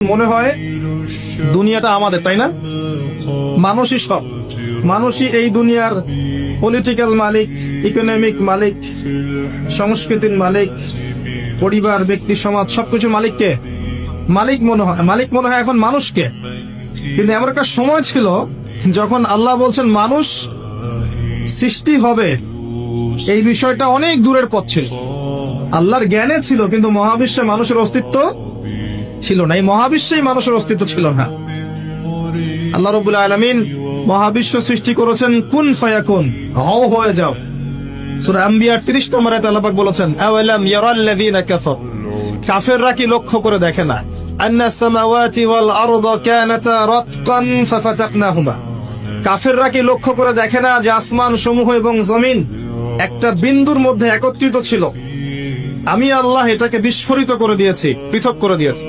মনে হয় দুনিয়াটা আমাদের, তাই না? মানুষই সব। মানুষই এই দুনিয়ার পলিটিক্যাল মালিক ইকোনমিক মালিক, সংস্কৃতির মালিক, পরিবার, ব্যক্তি, সমাজ সবকিছু মালিককে মালিক মনে হয়, মালিক মনে হয় এখন মানুষকে। কিন্তু এমন একটা সময় ছিল যখন আল্লাহ বলছেন, মানুষ সৃষ্টি হবে। এই বিষয়টা অনেক দূরের পথ ছিল। আল্লাহর জ্ঞানে ছিল, কিন্তু মহাবিশ্বে মানুষের অস্তিত্ব ছিল না, এই মহাবিশ্বেই মানুষের অস্তিত্ব ছিল না। আল্লাহ রবুল্লা আলমিন মহাবিশ্ব সৃষ্টি করেছেন, কুন ফায়াকুন, হও হয়ে যাও। আম্বিয়ার 30 নম্বর আয়াতে আল্লাহ পাক বলেছেন কাফেররা কি লক্ষ্য করে দেখে না? আসমান সমূহ এবং জমিন একটা বিন্দুর মধ্যে একত্রিত ছিল? আমি আল্লাহ এটাকে বিস্ফোরিত করে দিয়েছি, পৃথক করে দিয়েছি।